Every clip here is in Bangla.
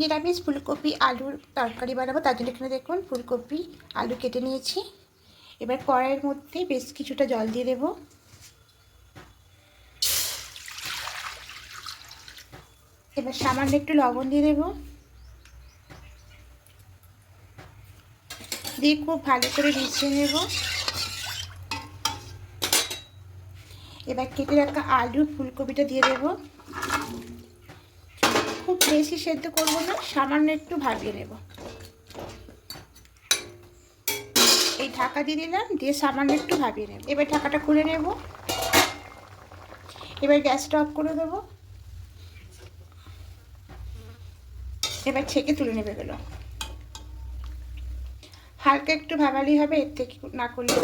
নিরামিষ ফুলকপি আলুর তরকারি বানাবো, তার জন্য এখানে দেখুন ফুলকপি, আলু কেটে নিয়েছি। এবার কড়াইয়ের মধ্যে বেশ কিছুটা জল দিয়ে দেবো। এবার সামান্য একটু লবণ দিয়ে দেবো। দিয়ে খুব ভালো করে মিশিয়ে নেব। এবার কেটে রাখা আলু, ফুলকপিটা দিয়ে দেবো। খুব বেশি সেদ্ধ করব না, সামান্য একটু ভাবিয়ে নেব। এই ঢাকা দিয়ে দিলাম, দিয়ে সামান্য একটু ভাবিয়ে নেব। এবার ঢাকাটা খুলে নেব। এবার গ্যাসটা অফ করে দেবো। এবার ছেঁকে তুলে নেবে গেলো হালকা একটু ভাবালি হবে, এর থেকে না করলে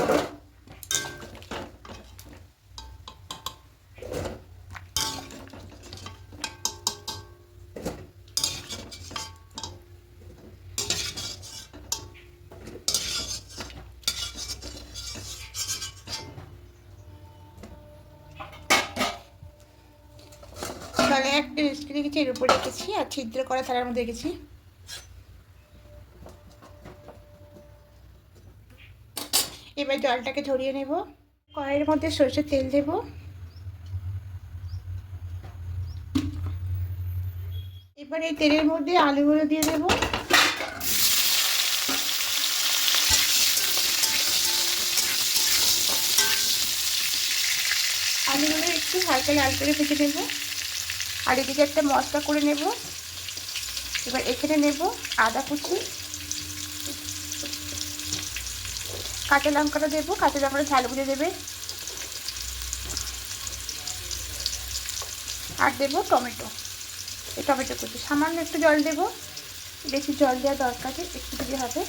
তাহলে একটা রেস্টে রেখেছি এর উপরে রেখেছি, আর ছিদ্র করা থালার মধ্যে রেখেছি। এবার জলটাকে ঝরিয়ে নেব। কড়াইয়ের মধ্যে সরষের তেল দেব। এবার এই তেলের মধ্যে আলুগুলো দিয়ে দেব। আলুগুলো একটু হালকা লাল করে ভেজে নেব। আর এদিকে একটা মশলা করে নেব। এবার এখানে নেব আদা কুচি। কাঁচা লঙ্কাটা দেবো, কাঁচা লঙ্কাটা ঝাল বুঝে দেবে। আর দেবো টমেটো। এই টমেটো কুচি। সামান্য একটু জল দেবো। বেশি জল দেওয়া দরকার একটু দিলে হবে।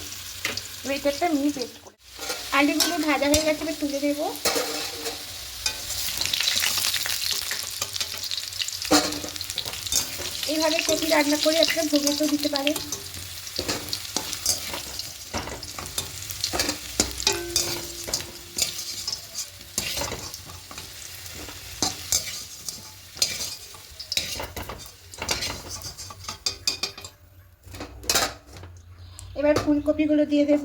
এবার এটা একটা মিহি পেস্ট করে আলুগুলো ভাজা হয়ে গেছে তুলে দেবো এইভাবে কপি রান্না করে একটা ভোগেতেও দিতে পারেন। এবার ফুলকপিগুলো দিয়ে দেব।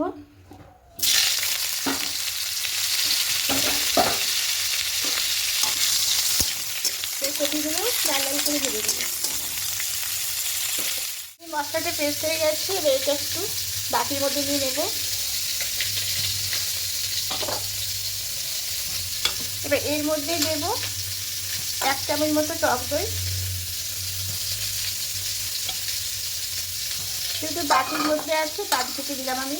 কপিগুলো লাল লাল করে ভেজে দেবো মশলাটা পেস্ট হয়ে গেছে এবার এটা একটু বাটির মধ্যে নিয়ে নেব। এবার এর মধ্যে দেব এক চামচ মতো টক দই। যেহেতু বাটির মধ্যে আছে বাটি থেকে দিলাম আমি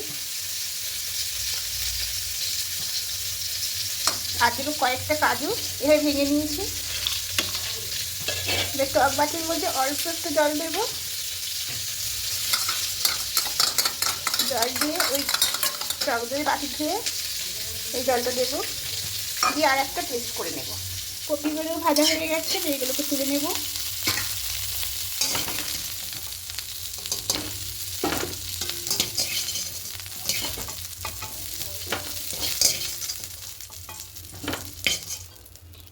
আর দেবো কয়েকটা কাজু। এভাবে ভেঙে নিয়েছি। টক বাটির মধ্যে অল্প একটু জল দেবো। জল দিয়ে ওই টক বাটি ধুয়ে এই জলটা দেবো। দিয়ে আর একটা পেস্ট করে নেব। কপিগুলো ভাজা হয়ে গেছে এগুলোকে তুলে নেব।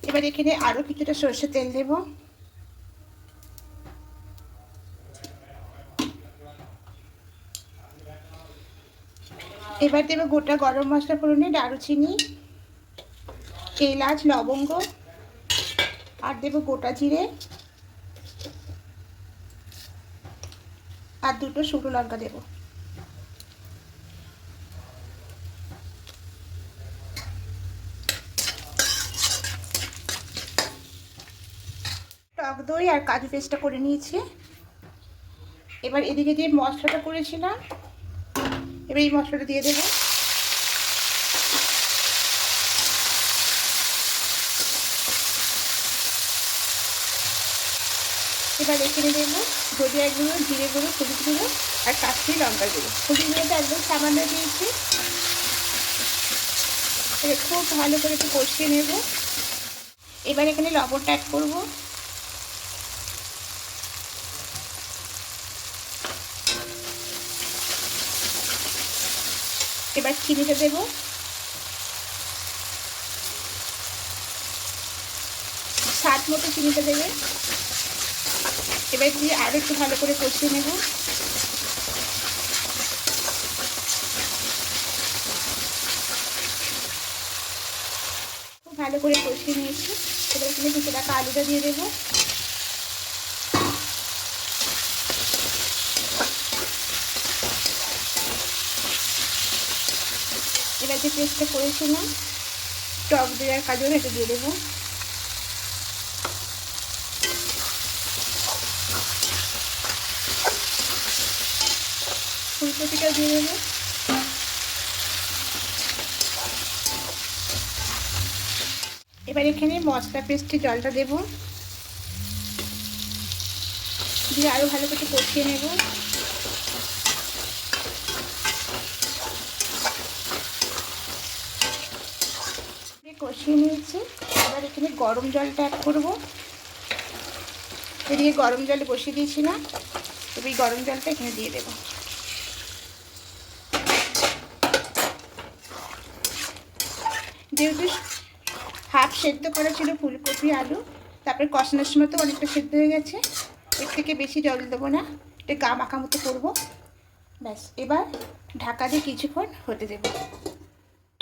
এবার এখানে আরও কিছুটা সর্ষের তেল দেব। এবার দেবো গোটা গরম মশলা ফোড়নে দারুচিনি, এলাচ, লবঙ্গ, আর দেবো গোটা জিরে। আর দুটো শুকনো লঙ্কা দেবো। টক দই আর কাজু পেস্টটা করে নিয়েছি। এবার এদিকে যে মশলাটা করেছিলাম এবার এই মশলাটা দিয়ে দেবো। এবার এখানে দেবো ধনিয়া গুঁড়ো, জিরে গুঁড়ো, হলুদ গুঁড়ো আর কাশ্মীর লঙ্কা গুঁড়ো। হলুদ গুঁড়োটা একদম সামান্য দিয়েছি। খুব ভালো করে একটু কষিয়ে নেব। এবার এখানে লবণটা অ্যাড করব। এবার চিনিটা দেবো? স্বাদ মতো চিনিটা দেবে এবার দিয়ে আরও একটু ভালো করে কষিয়ে নেব। ভালো করে কষিয়ে নিয়েছি। এবার এখানে দুটো টাকা আলুটা দিয়ে দেবো। এবার যে পেস্টটা করেছিলাম। টক দেওয়ার কাজও এটা দিয়ে দেবো। ফুলকপিটা দিয়ে দেবো। এবার এখানে মশলা পেস্টে জলটা দেব। দিয়ে আরও ভালো করে কষিয়ে নেব। কষিয়ে নিয়েছি। এবার এখানে গরম জলটা অ্যাড করব। এদিকে গরম জলে বসিয়ে দিয়েছিলাম এবার এই গরম জলটা এখানে দিয়ে দেবো। যেহেতু হাফ সেদ্ধ করা ছিল ফুলকপি, আলু, তারপরে কষানোর সময় তো অনেকটা সেদ্ধ হয়ে গেছে, এর থেকে বেশি জল দেবো না, এটা গা মাখা মতো করব। ব্যাস, এবার ঢাকা দিয়ে কিছুক্ষণ হতে দেবো।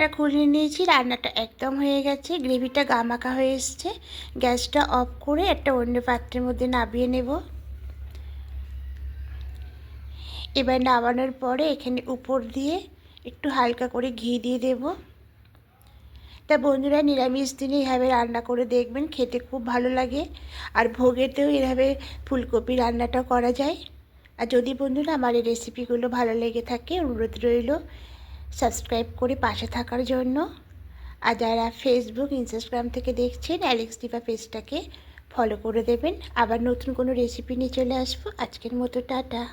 এটা খুলে নিয়েছি, রান্নাটা একদম হয়ে গেছে, গ্রেভিটা গামাকা হয়ে এসছে। গ্যাসটা অফ করে একটা অন্য পাত্রের মধ্যে নামিয়ে নেব। এবার নামানোর পরে এখানে উপর দিয়ে একটু হালকা করে ঘি দিয়ে দেব। তা বন্ধুরা নিরামিষ দিনে এভাবে রান্না করে দেখবেন, খেতে খুব ভালো লাগে। আর ভোগেতেও এভাবে ফুলকপি রান্নাটা করা যায়। আর যদি বন্ধুরা আমার এই রেসিপিগুলো ভালো লেগে থাকে, অনুরোধ রইল সাবস্ক্রাইব করে পাশে থাকার জন্য। আর যারা ফেসবুক ইনস্টাগ্রাম থেকে দেখছেন অ্যালেক্স ডিপা পেজটাকে ফলো করে দেবেন। আবার নতুন কোনো রেসিপি নিয়ে চলে আসব। আজকের মতো টাটা।